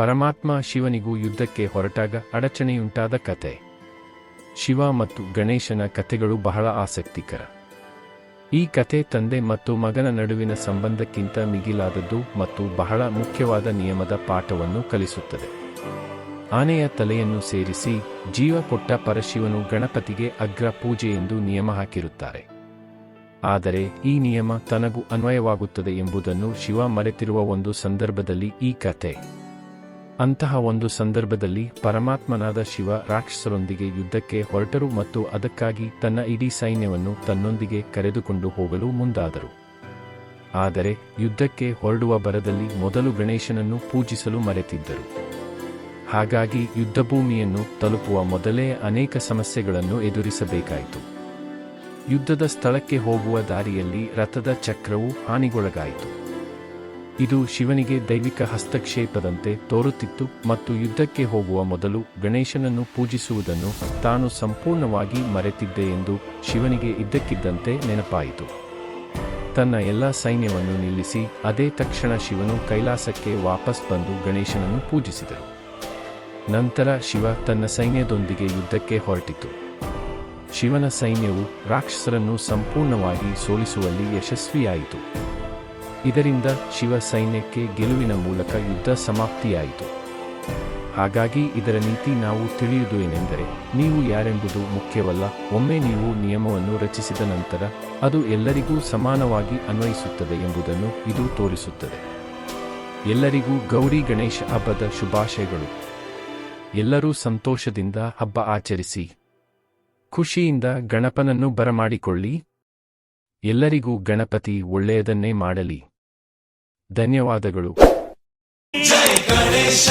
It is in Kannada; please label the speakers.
Speaker 1: ಪರಮಾತ್ಮ ಶಿವನಿಗೂ ಯುದ್ಧಕ್ಕೆ ಹೊರಟಾಗ ಅಡಚಣೆಯುಂಟಾದ ಕತೆ. ಶಿವ ಮತ್ತು ಗಣೇಶನ ಕಥೆಗಳು ಬಹಳ ಆಸಕ್ತಿಕರ. ಈ ಕಥೆ ತಂದೆ ಮತ್ತು ಮಗನ ನಡುವಿನ ಸಂಬಂಧಕ್ಕಿಂತ ಮಿಗಿಲಾದದ್ದು ಮತ್ತು ಬಹಳ ಮುಖ್ಯವಾದ ನಿಯಮದ ಪಾಠವನ್ನು ಕಲಿಸುತ್ತದೆ. ಆನೆಯ ತಲೆಯನ್ನು ಸೇರಿಸಿ ಜೀವ ಕೊಟ್ಟ ಪರಶಿವನು ಗಣಪತಿಗೆ ಅಗ್ರ ಪೂಜೆ ಎಂದು ನಿಯಮ ಹಾಕಿರುತ್ತಾರೆ. ಆದರೆ ಈ ನಿಯಮ ತನಗೂ ಅನ್ವಯವಾಗುತ್ತದೆ ಎಂಬುದನ್ನು ಶಿವ ಮರೆತಿರುವ ಒಂದು ಸಂದರ್ಭದಲ್ಲಿ ಈ ಕತೆ ಅಂತಹ ಒಂದು ಸಂದರ್ಭದಲ್ಲಿ ಪರಮಾತ್ಮನಾದ ಶಿವ ರಾಕ್ಷಸರೊಂದಿಗೆ ಯುದ್ಧಕ್ಕೆ ಹೊರಟರು ಮತ್ತು ಅದಕ್ಕಾಗಿ ತನ್ನ ಇಡೀ ಸೈನ್ಯವನ್ನು ತನ್ನೊಂದಿಗೆ ಕರೆದುಕೊಂಡು ಹೋಗಲು ಮುಂದಾದರು. ಆದರೆ ಯುದ್ಧಕ್ಕೆ ಹೊರಡುವ ಬರದಲ್ಲಿ ಮೊದಲು ಗಣೇಶನನ್ನು ಪೂಜಿಸಲು ಮರೆತಿದ್ದರು. ಹಾಗಾಗಿ ಯುದ್ಧಭೂಮಿಯನ್ನು ತಲುಪುವ ಮೊದಲೇ ಅನೇಕ ಸಮಸ್ಯೆಗಳನ್ನು ಎದುರಿಸಬೇಕಾಯಿತು. ಯುದ್ಧದ ಸ್ಥಳಕ್ಕೆ ಹೋಗುವ ದಾರಿಯಲ್ಲಿ ರಥದ ಚಕ್ರವು ಹಾನಿಗೊಳಗಾಯಿತು. ಇದು ಶಿವನಿಗೆ ದೈವಿಕ ಹಸ್ತಕ್ಷೇಪದಂತೆ ತೋರುತ್ತಿತ್ತು ಮತ್ತು ಯುದ್ಧಕ್ಕೆ ಹೋಗುವ ಮೊದಲು ಗಣೇಶನನ್ನು ಪೂಜಿಸುವುದನ್ನು ತಾನು ಸಂಪೂರ್ಣವಾಗಿ ಮರೆತಿದ್ದೆ ಎಂದು ಶಿವನಿಗೆ ಇದ್ದಕ್ಕಿದ್ದಂತೆ ನೆನಪಾಯಿತು. ತನ್ನ ಎಲ್ಲ ಸೈನ್ಯವನ್ನು ನಿಲ್ಲಿಸಿ, ಅದೇ ತಕ್ಷಣ ಶಿವನು ಕೈಲಾಸಕ್ಕೆ ವಾಪಸ್ ಬಂದು ಗಣೇಶನನ್ನು ಪೂಜಿಸಿದರು ನಂತರ ಶಿವ ತನ್ನ ಸೈನ್ಯದೊಂದಿಗೆ ಯುದ್ಧಕ್ಕೆ ಹೊರಟಿತು. ಶಿವನ ಸೈನ್ಯವು ರಾಕ್ಷಸರನ್ನು ಸಂಪೂರ್ಣವಾಗಿ ಸೋಲಿಸುವಲ್ಲಿ ಯಶಸ್ವಿಯಾಯಿತು. ಇದರಿಂದ ಶಿವ ಸೈನ್ಯಕ್ಕೆ ಗೆಲುವಿನ ಮೂಲಕ ಯುದ್ಧ ಸಮಾಪ್ತಿಯಾಯಿತು. ಹಾಗಾಗಿ ಇದರ ನೀತಿ ನಾವು ತಿಳಿಯುವುದು ಏನೆಂದರೆ, ನೀವು ಯಾರೆಂಬುದು ಮುಖ್ಯವಲ್ಲ, ಒಮ್ಮೆ ನೀವು ನಿಯಮವನ್ನು ರಚಿಸಿದ ನಂತರ ಅದು ಎಲ್ಲರಿಗೂ ಸಮಾನವಾಗಿ ಅನ್ವಯಿಸುತ್ತದೆ ಎಂಬುದನ್ನು ಇದು ತೋರಿಸುತ್ತದೆ. ಎಲ್ಲರಿಗೂ ಗೌರಿ ಗಣೇಶ ಹಬ್ಬದ ಶುಭಾಶಯಗಳು. ಎಲ್ಲರೂ ಸಂತೋಷದಿಂದ ಹಬ್ಬ ಆಚರಿಸಿ. ಖುಷಿಯಿಂದ ಗಣಪನನ್ನು ಬರಮಾಡಿಕೊಳ್ಳಿ. ಎಲ್ಲರಿಗೂ ಗಣಪತಿ ಒಳ್ಳೆಯದನ್ನೇ ಮಾಡಲಿ. ಧನ್ಯವಾದಗಳು.
Speaker 2: ಜೈ ಗಣೇಶ.